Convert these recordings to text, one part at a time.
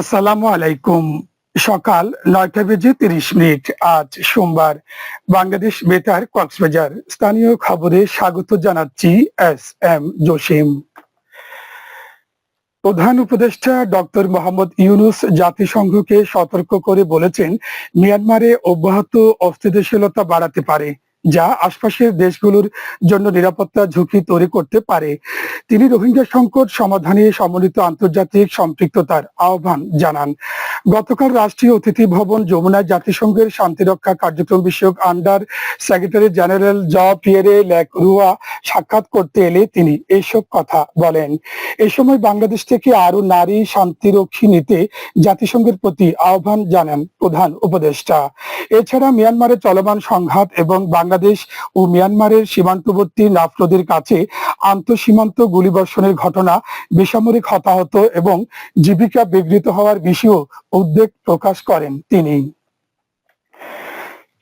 আসসালামু আলাইকুম। সকাল নয়টা বেজে তিরিশ মিনিট। আজ সোমবার। বাংলাদেশ বেতার কক্সবাজার। স্থানীয় খবরে স্বাগত জানাচ্ছি এস এম জসিম। প্রধান উপদেষ্টা ডক্টর মোহাম্মদ ইউনুস জাতিসংঘকে সতর্ক করে বলেছেন, মিয়ানমারে অব্যাহত অস্থিতিশীলতা বাড়াতে পারে। যা আশপাশের দেশগুলোর জন্য নিরাপত্তা ঝুঁকি তৈরি করতে পারে। তিনি রোহিঙ্গা সংকট সমাধানে সমন্বিত আন্তর্জাতিক সম্পৃক্ততার আহ্বান জানান। গতকাল রাষ্ট্রীয় অতিথি ভবন যমুনায় জাতিসংঘের শান্তিরক্ষা কার্যক্রম বিষয়ক under secretary general Jean. Pierre Lacroix সাক্ষাৎ করতে এলে তিনি এসব কথা বলেন। এই সময় বাংলাদেশ থেকে আরও নারী শান্তিরক্ষী নিতে জাতিসংঘের প্রতি আহ্বান জানান প্রধান উপদেষ্টা। এছাড়া মিয়ানমারে চলমান সংঘাত এবং বাংলাদেশ ও মিয়ানমারের সীমান্তবর্তী নাফ নদীর কাছে আন্তঃসীমান্ত গুলিবর্ষণের ঘটনা বেসামরিক হতাহত এবং জীবিকা বিঘ্নিত হওয়ার বিষয়েও উদ্বেগ প্রকাশ করেন তিনি।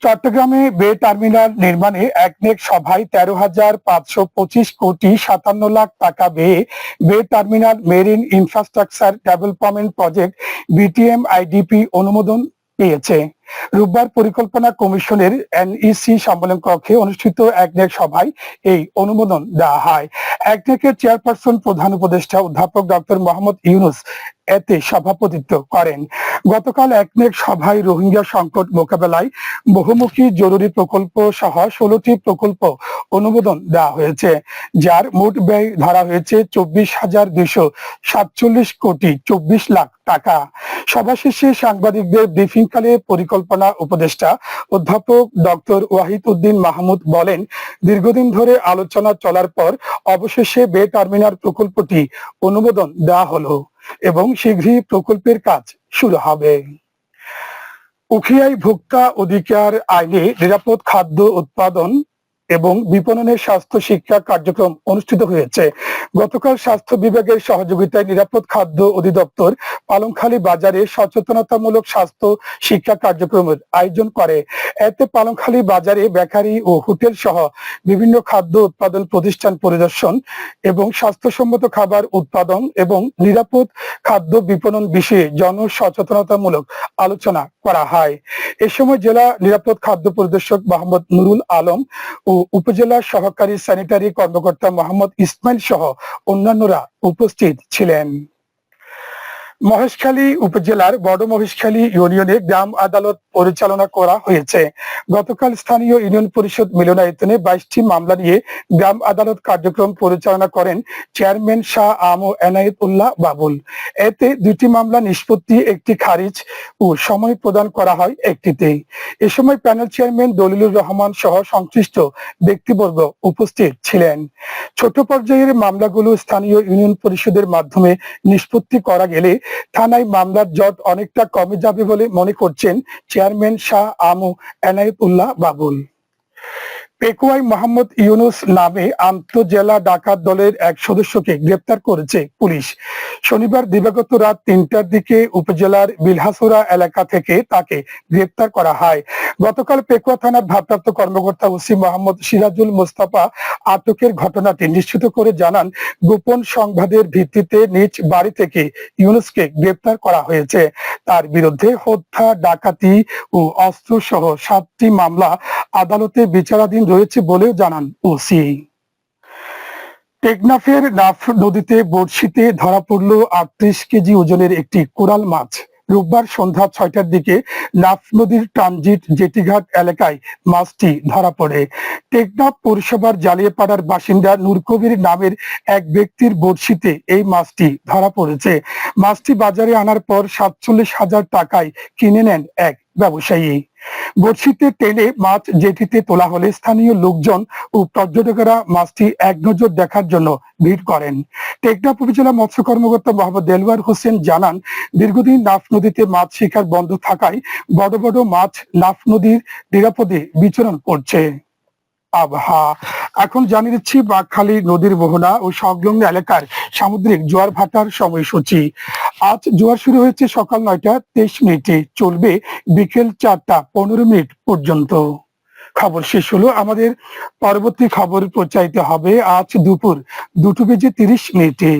চট্টগ্রামে বে টার্মিনাল নির্মাণে একনেক সভায় তেরো হাজার পাঁচশো পঁচিশ কোটি সাতান্ন লাখ টাকা ব্যয়ে bay terminal marine infrastructure development project BTM IDP অনুমোদন পেয়েছে। রোববার পরিকল্পনা কমিশনের এনইসি সম্মেলন কক্ষে অনুষ্ঠিত একনেক সভায় এই অনুমোদন দেওয়া হয়। একনেকের চেয়ারপারসন প্রধান উপদেষ্টা অধ্যাপক ডক্টর মোহাম্মদ ইউনুস এতে সভাপতিত্ব করেন। গতকাল একনেক সভায় রোহিঙ্গা সংকট মোকাবেলায় বহুমুখী জরুরি প্রকল্প সহ ষোলোটি প্রকল্প অনুমোদন দেওয়া হয়েছে, যার মোট ব্যয় ধরা হয়েছে চব্বিশ হাজার দুইশো সাতচল্লিশ কোটি চব্বিশ লাখ টাকা। সভা শেষে সাংবাদিকদের ব্রিফিংকালে পরিকল্পনা উপদেষ্টা অধ্যাপক ডক্টর ওয়াহিদ উদ্দিন মাহমুদ বলেন, দীর্ঘদিন ধরে আলোচনা চলার পর অবশেষে বে টার্মিনাল প্রকল্পটি অনুমোদন দেওয়া হলো। এবং শীঘ্রই প্রকল্পের কাজ শুরু হবে। উখিয়ায় ভোক্তা অধিকার আইনে নিরাপদ খাদ্য উৎপাদন এবং বিপণনের স্বাস্থ্য শিক্ষা কার্যক্রম অনুষ্ঠিত হয়েছে। গতকাল স্বাস্থ্য বিভাগের সহযোগিতায় নিরাপদ খাদ্য অধিদপ্তর পালংখালী বাজারে সচেতনতামূলক স্বাস্থ্য শিক্ষা কার্যক্রমের আয়োজন করে। এতে পালংখালী বাজারে বেকারি ও হোটেল সহ বিভিন্ন খাদ্য উৎপাদন প্রতিষ্ঠান পরিদর্শন এবং স্বাস্থ্যসম্মত খাবার উৎপাদন এবং নিরাপদ খাদ্য বিপণন বিষয়ে জনসচেতনতামূলক আলোচনা করা হয়। এ সময় জেলা নিরাপদ খাদ্য পরিদর্শক মোহাম্মদ নুরুল আলম ও উপজেলা সহকারী স্যানিটারি কর্মকর্তা মোহাম্মদ ইসমাইল সহ অন্যান্যরা উপস্থিত ছিলেন। মহেশখালী উপজেলার বড় মহেশখালী ইউনিয়নে গ্রাম আদালত পরিচালনা করা হয়েছে। গতকাল স্থানীয় ইউনিয়ন পরিষদ মিলনায়তনে বাইশটি মামলা নিয়ে গ্রাম আদালত কার্যক্রম পরিচালনা করেন চেয়ারম্যান শাহ আম ও এনায়েত উল্লাহ বাবুল। এতে দুটি মামলা নিষ্পত্তি, একটি খারিজ ও সময় প্রদান করা হয় একটিতে। এ সময় প্যানেল চেয়ারম্যান দলিলুর রহমান সহ সংশ্লিষ্ট ব্যক্তিবর্গ উপস্থিত ছিলেন। ছোট পর্যায়ের মামলাগুলো স্থানীয় ইউনিয়ন পরিষদের মাধ্যমে নিষ্পত্তি করা গেলে থানায় মামলার জট অনেকটা কমে যাবে বলে মনে করছেন চেয়ারম্যান শাহ আমু এনায়েতুল্লাহ বাবুল। পেকুয়াই মোহাম্মদ ইউনুস নামে আন্তজেলা ডাকাত দলের এক সদস্যকে গ্রেপ্তার করেছে পুলিশ। শনিবার দিবাগত রাত তিনটার দিকে উপজেলার বিলহাসুরা এলাকা থেকে তাকে গ্রেপ্তার করা হয়। গতকাল পেকুয়া থানার ভারপ্রাপ্ত কর্মকর্তা ওসি মোহাম্মদ সিরাজুল মোস্তাফা আটকের ঘটনাটি নিশ্চিত করে জানান, গোপন সংবাদের ভিত্তিতে নিজ বাড়ি থেকে ইউনুসকে গ্রেপ্তার করা হয়েছে। তার বিরুদ্ধে হত্যা, ডাকাতি ও অস্ত্র সহ সাতটি মামলা আদালতে বিচারাধীন রয়েছে বলেও জানান ওসি। টেকনাফের নাফ নদীতে বড়শিতে ধরা পড়ল আটত্রিশ কেজি ওজনের একটি কোরাল মাছ। রোববার সন্ধ্যা ছয়টার দিকে নাফ নদীর ট্রানজিট জেটিঘাট এলাকায় মাছটি ধরা পড়ে। টেকনাফ পৌরসভার জালিয়াপাড়ার বাসিন্দা নূরকবির নামের এক ব্যক্তির বড়শিতে এই মাছটি ধরা পড়েছে। মাছটি বাজারে আনার পর সাতচল্লিশ হাজার টাকায় কিনে নেন এক ব্যবসায়ী। বড়শিতে টেনে মাছ জেটিতে তোলা হলে স্থানীয় লোকজন ও পর্যটকেরা মাছটি এক নজর দেখার জন্য ভিড় করেন। টেকনাফ উপজেলা মৎস্য কর্মকর্তা মোহাম্মদ দেলওয়ার হোসেন জানান, দীর্ঘদিন নাফ নদীতে মাছ শিকার বন্ধ থাকায় বড় বড় মাছ নাফ নদীর নিরাপদে বিচরণ করছে। আবহাওয়া এখন জানিয়ে দিচ্ছি বাঘখালী নদীর মোহনা ও সংলগ্ন এলাকার সামুদ্রিক জোয়ার ভাটার সময়সূচি। আজ জোয়ার শুরু হয়েছে সকাল নয়টা, তেইশ মিনিটে। চলবে বিকেল চারটা, পনেরো মিনিট পর্যন্ত। খবর শেষ হলো। আমাদের পরবর্তী খবর প্রচারিত হবে আজ দুপুর দুটো বেজে তিরিশ মিনিটে।